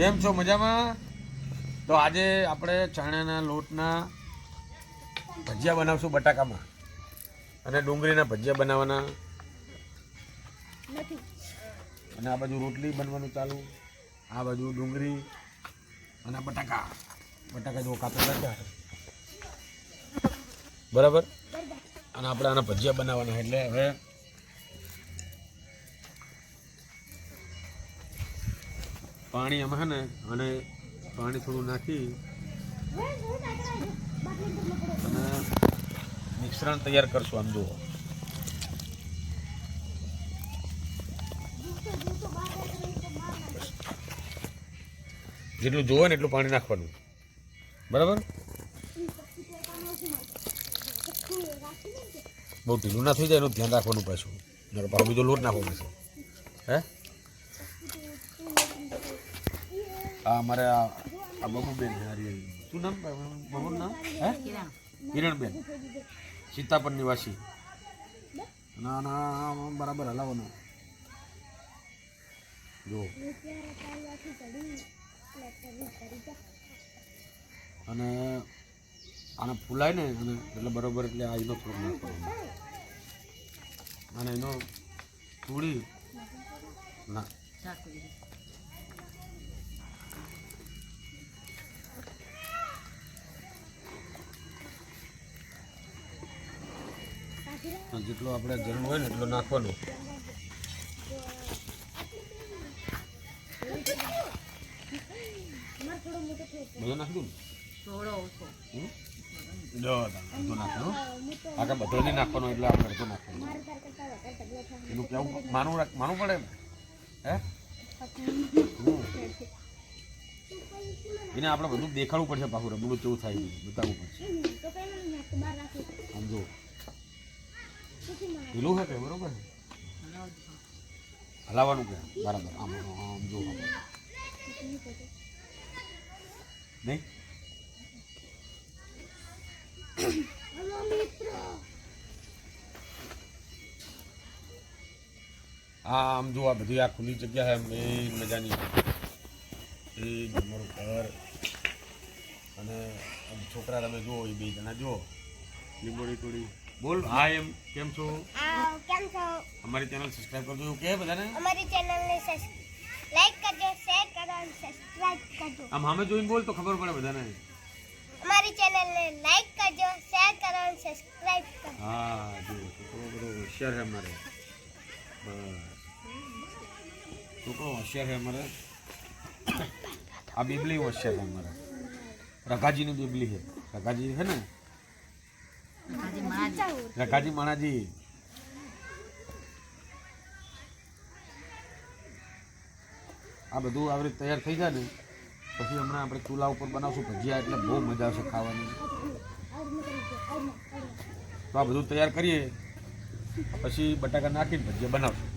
કેમ છો મજામાં? તો આજે આપણે ચણાના લોટના ભજીયા બનાવશું બટાકામાં. અને ડુંગળીના ભજીયા બનાવવાના. અને આ બાજુ રોટલી બનવાનું ચાલુ. આ બાજુ ડુંગળી અને બટાકા. બટાકા જો કાપી નાખ્યા બરાબર? અને આપણે આના ભજીયા બનાવવાના એટલે હવે પાણી આમાં ને, અને પાણી થોડું નાખી અને મિશ્રણ તૈયાર કરશું આમ જુઓ. જેટલું જોવે ને એટલું પાણી નાખવાનું. બરાબર? બહુ ઢીલું ના થઈ જાય, એનું ધ્યાન રાખવાનું પાછું. મારે પાછું બીજો લોટ નાખવાનો પડશે. હે આ અમારે આ બબુબેન શું નામ? બબુનું નામ? હે? કિરણબેન. સીતાપર નિવાસી ના ના બરાબર હલાવવાનું. જો. અને આને ફૂલાય ને, અને એટલે બરોબર એટલે આ એનો થોડોક અને એનો પૂરી ના. જેટલો આપણે જરૂર હોય ને એટલો નાખવાનો. બધો નાખી દઉં બધો નહીં નાખવાનો એટલે આપણે અડધો નાખવાનો. એનું કેવું માનવું માનવું પડે હે? એને આપણે બધું દેખાડવું પડશે પાછું. રમણું કેવું થાય બતાવવું પડશે. આમ જો. ઢીલું છે કે બરોબર? હલાવાનું કે? બરાબર આમ આમ, જો નહીં? આ આમ જો આ બધી આ ખુલ્લી જગ્યા છે મેં મજાની. એ મારું ઘર. અને છોકરા તમે જુઓ એ બે જણા જુઓ. લીંબોડી તોડી બોલ હા એમ કેમ છો આ કેમ છો અમારી ચેનલ સબસ્ક્રાઈબ કરજો એવું કે બધાને અમારી ચેનલને લાઈક કરજો શેર કરો અને સબસ્ક્રાઇબ કરજો આમ સામે જોઈને બોલ તો ખબર પડે બધાને અમારી ચેનલને લાઈક કરજો શેર કરો અને સબસ્ક્રાઇબ કરજો હા જો છોકરો બધો હોશિયાર છે અમારે બસ છોકરો હોશિયાર છે અમારે આ બીબલી હોશિયાર છે અમારે રઘાજીની બીબલી છે રઘાજી છે ને રઘાજી માણાજી આ બધું આવી રીતે તૈયાર થઈ જાય ને, પછી હમણાં આપણે ચૂલા ઉપર બનાવશું. ભજીયા એટલે બહુ મજા આવશે ખાવાની. તો આ બધું તૈયાર કરીએ. પછી બટાકા નાખીને ભજીયા બનાવશું.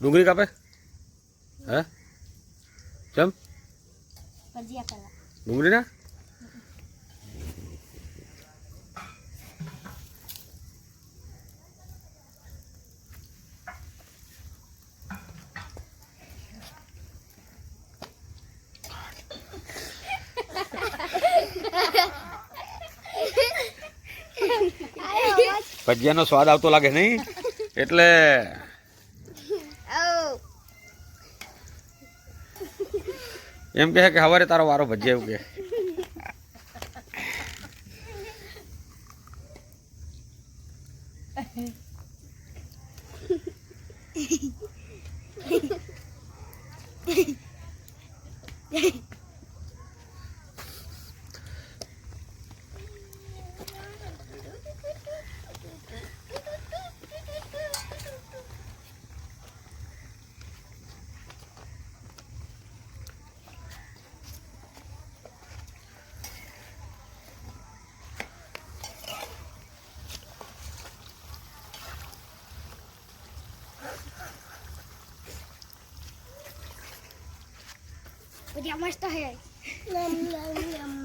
ડુંગળી કાપે? હે? કેમ? ડુંગળી ના ભજીયાનો સ્વાદ આવતો લાગે નહીં? એટલે એમ કહે કે સવારે તારો વારો ભજે એવું કે ભજીયા મસ્ત હે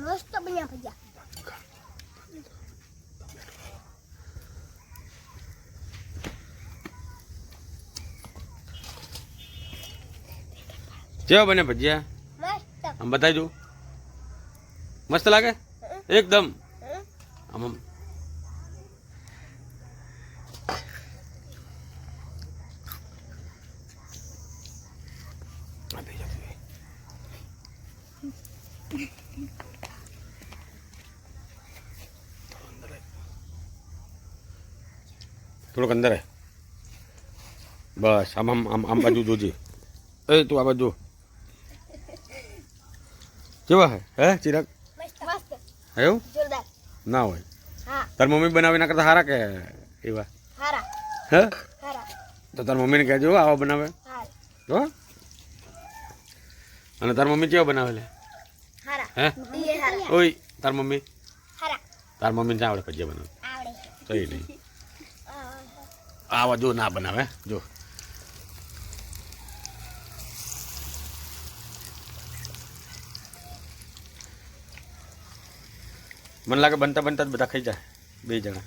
મસ્ત બન્યા ભજીયા કેવા બને ભજીયા મસ્ત આમ બતાવી દઉં મસ્ત લાગે એકદમ આમ આમ આ બે જા, બે. થોડોક અંદર. બસ આમ આમ આમ આમ બાજુ જોજે. એ તું આ બાજુ જો. કેવા હે? હે ચિરાગ? એવું? ના હોય. તાર મમ્મી બનાવે એના કરતા સારા કે એવા? હે? તો તાર મમ્મીને કહેજો આવા બનાવે. હો. અને તાર મમ્મી કેવા બનાવે લે? હે? ઓય તાર મમ્મી. તાર મમ્મીને આવડે ભજીયા બનાવે. આવડે. કઈ નહીં. આવા જો ના બનાવે, જો. મને લાગે બનતા બનતા જ બધા ખાઈ જાય, બે જણા.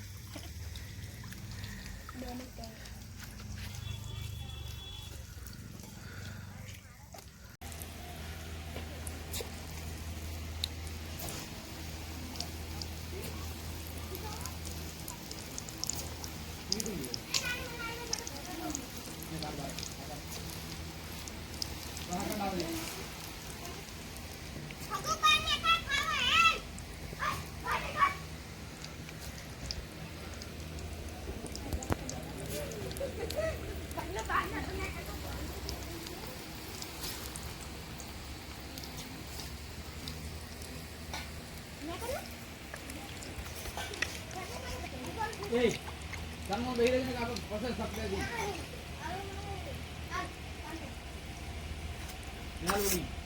Halloween.